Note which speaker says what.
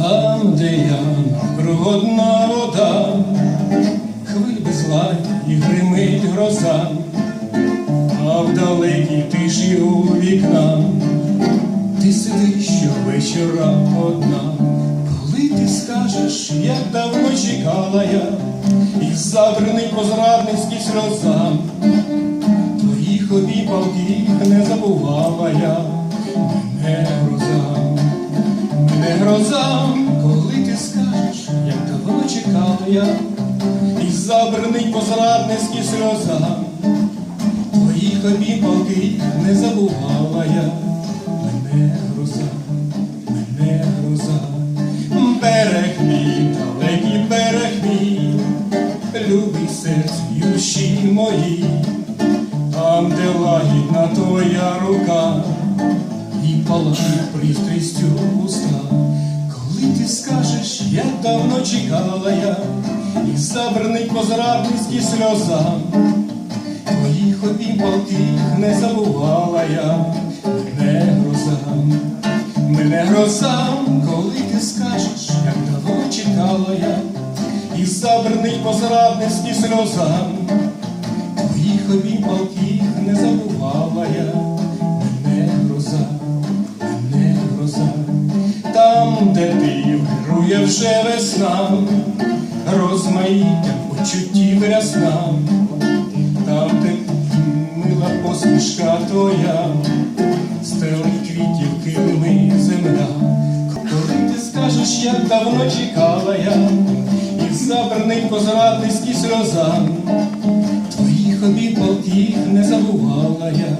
Speaker 1: Там, де я навкруг вода, хвиль безладь і гримить гроза, а в далекій тиші у вікна. Ти сидиш щовечора одна, коли ти скажеш, як давно чекала я, і забраний по зрадницькій сльозам, твоїх обіймалків не забувала я, гроза, коли ти скажеш, як давно чекала я, і забраний по зрадницькій сльозам, твоїх обіймалків не забувала я, мене гроза, мене гроза, берег мій, далекий берег мій, любий серць ющі мої, там, де лагідна твоя рука, і палає пристрістю уста, скажеш, як давно чекала я, і забраний по зрадницькій сльозам, твоїх обіймалків не забувала я, мене гроза, мене гроза, коли ти скажеш, як давно чекала я, і забраний по зрадницькій сльозам, твоїх обіймалків ти вже весна, розмаїття почуттів рясна, там, де мила посмішка твоя, стелить квітів килими земля. Коли ти скажеш, як давно чекала я, і забраний по зрадницькій сльозам, твоїх обіймалків не забувала я,